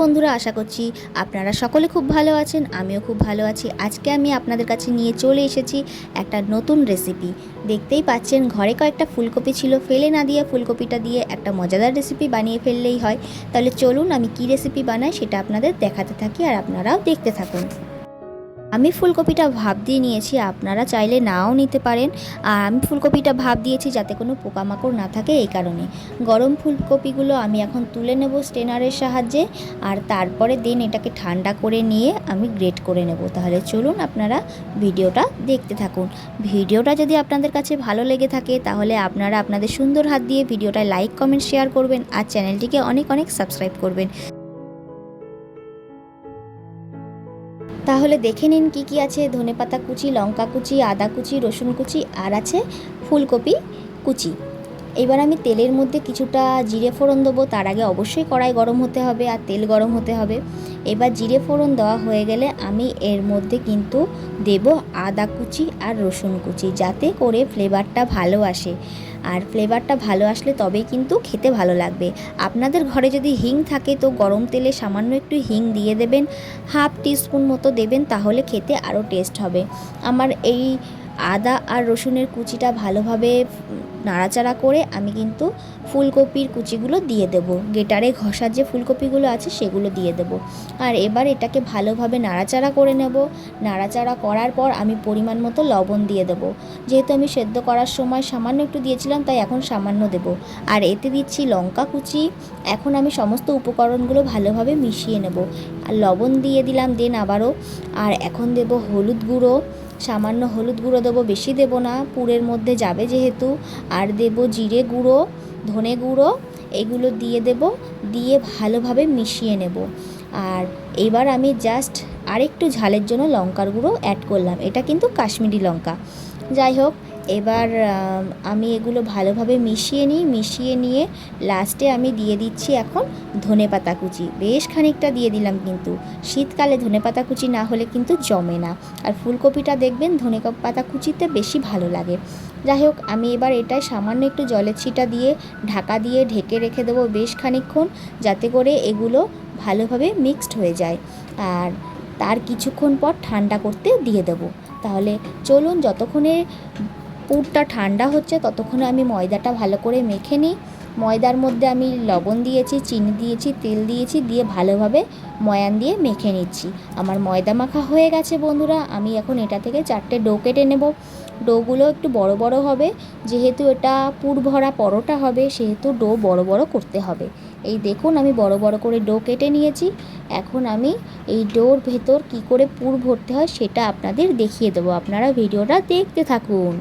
বন্ধুরা, আশা করছি আপনারা সকলে খুব ভালো আছেন, আমিও খুব ভালো আছি। আজকে আমি আপনাদের কাছে নিয়ে চলে এসেছি একটা নতুন রেসিপি দেখতেই পাচ্ছেন, ঘরে কয়েকটা ফুলকপি ছিল, ফেলে না দিয়ে ফুলকপিটা দিয়ে একটা মজাদার রেসিপি বানিয়ে ফেললেই হয়। তাহলে চলুন আমি কি রেসিপি বানাই সেটা আপনাদের দেখাতে থাকি আর আপনারাও দেখতে থাকুন। আমি ফুলকপিটা ভাপ দিয়ে নিয়েছি, আপনারা চাইলে নাও নিতে পারেন। আর আমি ফুলকপিটা ভাপ দিয়েছি যাতে কোনো পোকামাকড় না থাকে এই কারণে। গরম ফুলকপিগুলো আমি এখন তুলে নেব স্টেনারের সাহায্যে, আর তারপরে দিন এটাকে ঠান্ডা করে নিয়ে আমি গ্রেট করে নেব। তাহলে চলুন আপনারা ভিডিওটা দেখতে থাকুন। ভিডিওটা যদি আপনাদের কাছে ভালো লেগে থাকে, তাহলে আপনারা আপনাদের সুন্দর হাত দিয়ে ভিডিওটায় লাইক, কমেন্ট, শেয়ার করবেন, আর চ্যানেলটিকে অনেক অনেক সাবস্ক্রাইব করবেন। তাহলে দেখে নিন কি কি আছে। ধনেপাতা কুচি, লঙ্কা কুচি, আদা কুচি, রসুন কুচি, আর আছে ফুলকপি কুচি। এবার আমি তেলের মধ্যে কিছুটা জিরে ফোড়ন দেবো, তার আগে অবশ্যই কড়াই গরম হতে হবে আর তেল গরম হতে হবে। এবার জিরে ফোড়ন দেওয়া হয়ে গেলে আমি এর মধ্যে কিন্তু দেব আদা কুচি আর রসুন কুচি, যাতে করে ফ্লেভারটা ভালো আসে। আর ফ্লেভারটা ভালো আসলে তবেই কিন্তু খেতে ভালো লাগবে। আপনাদের ঘরে যদি হিং থাকে তো গরম তেলে সামান্য একটু হিং দিয়ে দেবেন, হাফ টিস্পুন মতো দেবেন, তাহলে খেতে আরও টেস্ট হবে। আমার এই আদা আর রসুনের কুচিটা ভালোভাবে নাড়াচাড়া করে আমি কিন্তু ফুলকপির কুচিগুলো দিয়ে দেব। গেটারে ঘষার যে ফুলকপিগুলো আছে সেগুলো দিয়ে দেব। আর এবার এটাকে ভালোভাবে নাড়াচাড়া করে নেব। নাড়াচাড়া করার পর আমি পরিমাণ মতো লবণ দিয়ে দেব। যেহেতু আমি সেদ্ধ করার সময় সামান্য একটু দিয়েছিলাম, তাই এখন সামান্য দেব। আর এতে দিচ্ছি লঙ্কা কুচি। এখন আমি সমস্ত উপকরণগুলো ভালোভাবে মিশিয়ে নেব। আর লবণ দিয়ে দিলাম দেন আবারও। আর এখন দেব হলুদ গুঁড়ো। সামান্য হলুদ গুঁড়ো দেবো, বেশি দেবো না। পুরের মধ্যে যাবে যেহেতু। আর দেব জিরে গুঁড়ো, ধনে গুঁড়ো, এগুলো দিয়ে দেব, দিয়ে ভালোভাবে মিশিয়ে নেব। আর এবার আমি জাস্ট আরেকটু ঝালের জন্য লঙ্কার গুঁড়ো অ্যাড করলাম। এটা কিন্তু কাশ্মীরি লঙ্কা। যাই হোক, এবার, আমি এগুলো ভালোভাবে মিশিয়ে নিই। মিশিয়ে নিয়ে লাস্টে আমি দিয়ে দিচ্ছি এখন ধনে পাতা কুচি। বেশ খানিকটা দিয়ে দিলাম কিন্তু। শীতকালে ধনে পাতা কুচি না হলে কিন্তু জমে না। আর ফুলকপিটা দেখবেন ধনে পাতা কুচিতে বেশি ভালো লাগে। যাই হোক, আমি এবার এটায় সামান্য একটু জলের ছিটা দিয়ে ঢাকা দিয়ে ঢেকে রেখে দেবো বেশ খানিকক্ষণ, যাতে করে এগুলো ভালোভাবে মিক্সড হয়ে যায়। আর তার কিছুক্ষণ পর ঠান্ডা করতে দিয়ে দেবো। তাহলে চলুন যতক্ষণে পুরটা ঠান্ডা হচ্ছে ততক্ষণে আমি ময়দাটা ভালো করে মেখে নিই। ময়দার মধ্যে আমি লবণ দিয়েছি, চিনি দিয়েছি, তেল দিয়েছি, দিয়ে ভালোভাবে ময়ান দিয়ে মেখে নিচ্ছি। আমার ময়দা মাখা হয়ে গেছে বন্ধুরা, আমি এখন এটা থেকে চারটে ডো কেটে নেব। ডোগুলো একটু বড় বড় হবে, যেহেতু এটা পুর ভরা পরোটা হবে, সেহেতু ডো বড় বড় করতে হবে। এই দেখুন, আমি বড় বড় করে ডো কেটে নিয়েছি। এখন আমি এই ডোর ভেতর কি করে পুর ভরতে হয় সেটা আপনাদের দেখিয়ে দেবো। আপনারা ভিডিওটা দেখতে থাকুন।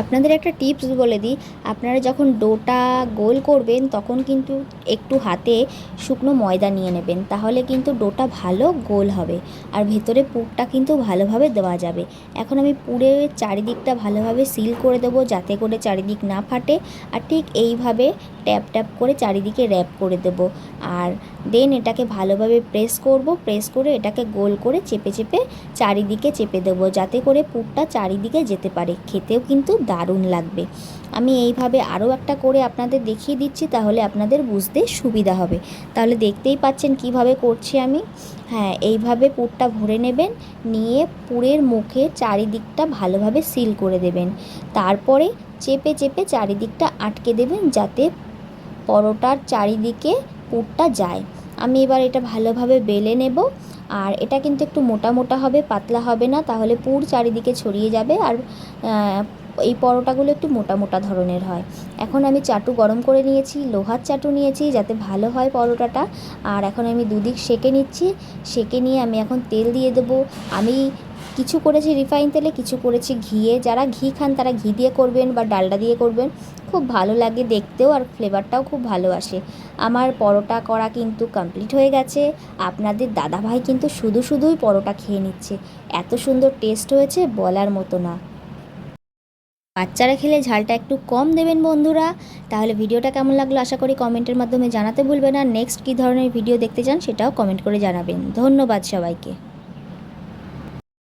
আপনাদের একটা টিপস বলে দিই। আপনারা যখন ডোটা গোল করবেন, তখন কিন্তু একটু হাতে শুকনো ময়দা নিয়ে নেবেন। তাহলে কিন্তু ডোটা ভালো গোল হবে। আর ভেতরে পুরটা কিন্তু ভালোভাবে দেওয়া যাবে। এখন আমি পুরের চারিদিকটা ভালোভাবে সিল করে দেবো, যাতে করে চারিদিক না ফাটে। আর ঠিক এইভাবে ট্যাপ ট্যাপ করে চারিদিকে র্যাপ করে দেবো। আর দেন এটাকে ভালোভাবে প্রেস করব। প্রেস করে এটাকে গোল করে চেপে চেপে চারিদিকে চেপে দেবো, যাতে করে পুরটা চারিদিকে যেতে পারে। খেতেও কিন্তু দারুণ লাগবে। আমি এইভাবে আরও একটা করে আপনাদের দেখিয়ে দিচ্ছি, তাহলে আপনাদের বুঝতে সুবিধা হবে। তাহলে দেখতেই পাচ্ছেন কীভাবে করছি আমি। হ্যাঁ এইভাবে পুরটা ভরে নেবেন, নিয়ে পুরের মুখে চারিদিকটা ভালোভাবে সিল করে দেবেন। তারপরে চেপে চেপে চারিদিকটা আটকে দেবেন, যাতে পরোটার চারিদিকে পুরটা যায়। আমি এবার এটা ভালোভাবে বেলে নেব। আর এটা কিন্তু একটু মোটা মোটা হবে, পাতলা হবে না, তাহলে পুর চারিদিকে ছড়িয়ে যাবে। আর এই পরোটাগুলো একটু মোটা মোটা ধরনের হয়। এখন আমি চাটু গরম করে নিয়েছি, লোহার চাটু নিয়েছি যাতে ভালো হয় পরোটাটা। আর এখন আমি দুদিক সেকে নিচ্ছি, সেকে নিয়ে আমি এখন তেল দিয়ে দেবো। আমি কিছু করেছি রিফাইন তেলে, কিছু করেছি ঘিয়ে। যারা ঘি খান তারা ঘি দিয়ে করবেন বা ডালডা দিয়ে করবেন। খুব ভালো লাগে দেখতেও আর ফ্লেভারটাও খুব ভালো আসে। আমার পরোটা করা কিন্তু কমপ্লিট হয়ে গেছে। আপনাদের দাদাভাই কিন্তু শুধু শুধুই পরোটা খেয়ে নিচ্ছে। এত সুন্দর টেস্ট হয়েছে বলার মতো না। বাচ্চারা খেলে ঝালটা একটু কম দেবেন বন্ধুরা। তাহলে ভিডিওটা কেমন লাগল আশা করি কমেন্টের মাধ্যমে জানাতে ভুলবেন না। নেক্সট কী ধরনের ভিডিও দেখতে চান সেটাও কমেন্ট করে জানাবেন। ধন্যবাদ সবাইকে।